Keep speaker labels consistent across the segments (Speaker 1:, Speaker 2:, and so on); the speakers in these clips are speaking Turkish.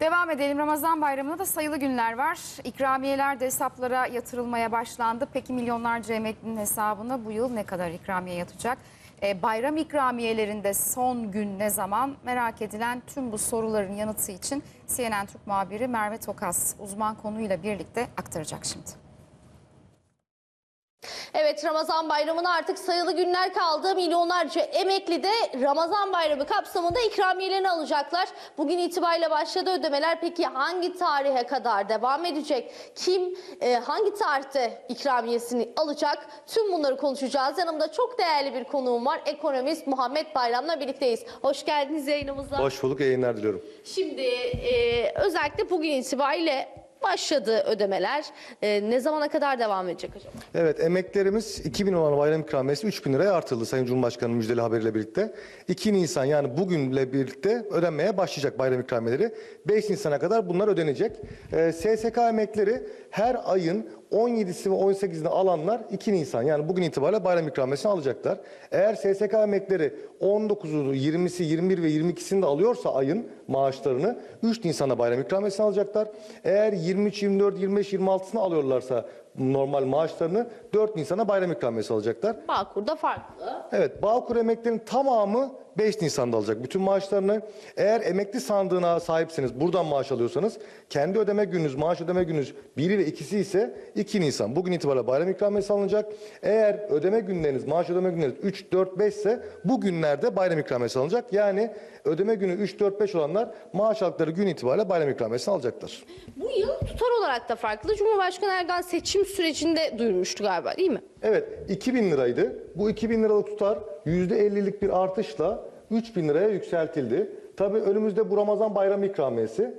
Speaker 1: Devam edelim. Ramazan bayramına da sayılı günler var. İkramiyeler de hesaplara yatırılmaya başlandı. Peki milyonlarca emeklinin hesabına bu yıl ne kadar ikramiye yatacak? Ee, bayram ikramiyelerinde son gün ne zaman? Merak edilen tüm bu soruların yanıtı için CNN Türk muhabiri Merve Tokas uzman konuyla birlikte aktaracak şimdi.
Speaker 2: Evet Ramazan bayramına artık sayılı günler kaldı. Milyonlarca emekli de Ramazan bayramı kapsamında ikramiyelerini alacaklar. Bugün itibariyle başladı ödemeler. Peki hangi tarihe kadar devam edecek? Kim e, hangi tarihte ikramiyesini alacak? Tüm bunları konuşacağız. Yanımda çok değerli bir konuğum var. Ekonomist Muhammed Bayram'la birlikteyiz. Hoş geldiniz yayınımıza.
Speaker 3: Hoş bulduk, yayınlar diliyorum.
Speaker 2: Şimdi e, özellikle bugün itibariyle başladı ödemeler. E, ne zamana kadar devam edecek acaba?
Speaker 3: Evet, emeklerimiz 2000 olan bayram ikramiyesi 3000 liraya artırıldı Sayın Cumhurbaşkanı'nın müjdeli haberiyle birlikte. 2 Nisan yani bugünle birlikte ödenmeye başlayacak bayram ikramiyeleri. 5 Nisan'a kadar bunlar ödenecek. Ee, SSK emekleri her ayın 17'si ve 18'ini alanlar 2 Nisan yani bugün itibariyle bayram ikramiyesini alacaklar. Eğer SSK emekleri 19'u, 20'si, 21 ve 22'sini de alıyorsa ayın maaşlarını 3 Nisan'da bayram ikramiyesini alacaklar. Eğer 23, 24, 25, 26'sını alıyorlarsa normal maaşlarını 4 Nisan'a bayram ikramiyesi alacaklar.
Speaker 2: Bağkur'da farklı.
Speaker 3: Evet, Bağkur emeklerinin tamamı 5 Nisan'da alacak bütün maaşlarını. Eğer emekli sandığına sahipseniz, buradan maaş alıyorsanız, kendi ödeme gününüz, maaş ödeme gününüz biri ve ikisi ise 2 Nisan. Bugün itibariyle bayram ikramiyesi alınacak. Eğer ödeme günleriniz, maaş ödeme günleriniz 3, 4, 5 ise bu günlerde bayram ikramiyesi alınacak. Yani ödeme günü 3, 4, 5 olanlar maaş aldıkları gün itibariyle bayram ikramiyesini alacaklar.
Speaker 2: Bu yıl tutar olarak da farklı. Cumhurbaşkanı Erdoğan seçim sürecinde duyurmuştu galiba değil mi?
Speaker 3: Evet 2000 liraydı. Bu 2000 liralık tutar %50'lik bir artışla 3000 liraya yükseltildi. Tabii önümüzde bu Ramazan bayramı ikramiyesi.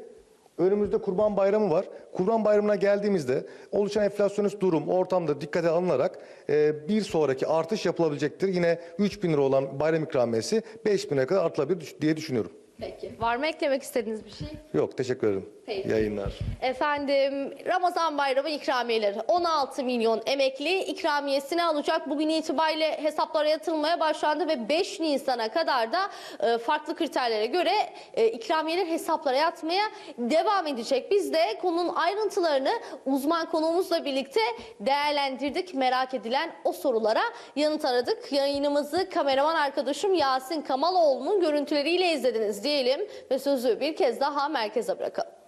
Speaker 3: Önümüzde Kurban Bayramı var. Kurban Bayramı'na geldiğimizde oluşan enflasyonist durum ortamda dikkate alınarak e, bir sonraki artış yapılabilecektir. Yine 3000 lira olan bayram ikramiyesi 5000 liraya kadar artılabilir diye düşünüyorum.
Speaker 2: Peki. Var mı eklemek istediğiniz bir şey?
Speaker 3: Yok teşekkür ederim.
Speaker 2: Peki.
Speaker 3: Yayınlar.
Speaker 2: Efendim Ramazan bayramı ikramiyeleri 16 milyon emekli ikramiyesini alacak. Bugün itibariyle hesaplara yatırılmaya başlandı ve 5 Nisan'a kadar da e, farklı kriterlere göre e, ikramiyeler hesaplara yatmaya devam edecek. Biz de konunun ayrıntılarını uzman konuğumuzla birlikte değerlendirdik. Merak edilen o sorulara yanıt aradık. Yayınımızı kameraman arkadaşım Yasin Kamaloğlu'nun görüntüleriyle izlediniz diyelim ve sözü bir kez daha merkeze bırakalım.